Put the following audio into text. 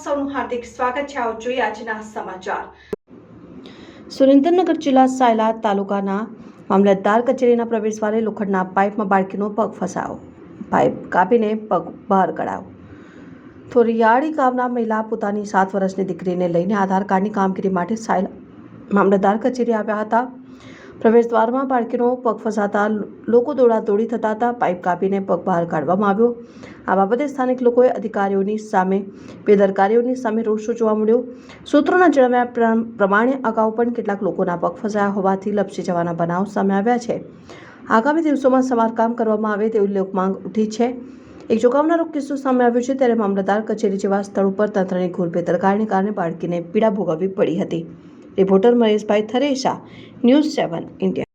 સૌનું હાર્દિક સ્વાગત છે. આવો જોઈએ આજના સમાચાર. સુરેન્દ્રનગર જિલ્લા સાયલા તાલુકાના મામલતદાર કચેરીના પ્રવેશદ્વારે લોખંડના પાઇપમાં બાળકીનો પગ ફસાયો. પાઇપ કાપીને પગ બહાર કઢાયો. થોરિયાળી ગામના મહિલા પોતાની સાત વર્ષની દીકરીને લઈને આધાર કાર્ડની કામગીરી માટે સાયલા મામલતદાર કચેરી આવ્યા હતા. પ્રવેશદ્વારમાં બાળકીનો પગ ફસાતા લોકો દોડાદોડી થતા હતા. પાઇપ કાપીને પગ બહાર કાઢવામાં આવ્યો. આ બાબતે સ્થાનિક લોકોએ અધિકારીઓની સામે, બેદરકારીઓની સામે રોષ જોવા મળ્યો. સૂત્રોના જણાવ્યા પ્ર- પ્રમાણે અગાઉ પણ કેટલાક લોકોના પગ ફસાયા હોવાથી લપસી જવાના બનાવ સામે આવ્યા છે. આગામી દિવસોમાં સમારકામ કરવામાં આવે તેવી લોકમાંગ ઉઠી છે. એક ચોંકાવનારો કિસ્સો સામે આવ્યો છે. ત્યારે મામલતદાર કચેરી જેવા સ્થળ ઉપર તંત્રની ઘોર બેદરકારીને કારણે બાળકીને પીડા ભોગવવી પડી હતી. Reporter Maheshbhai Thresa news seven India.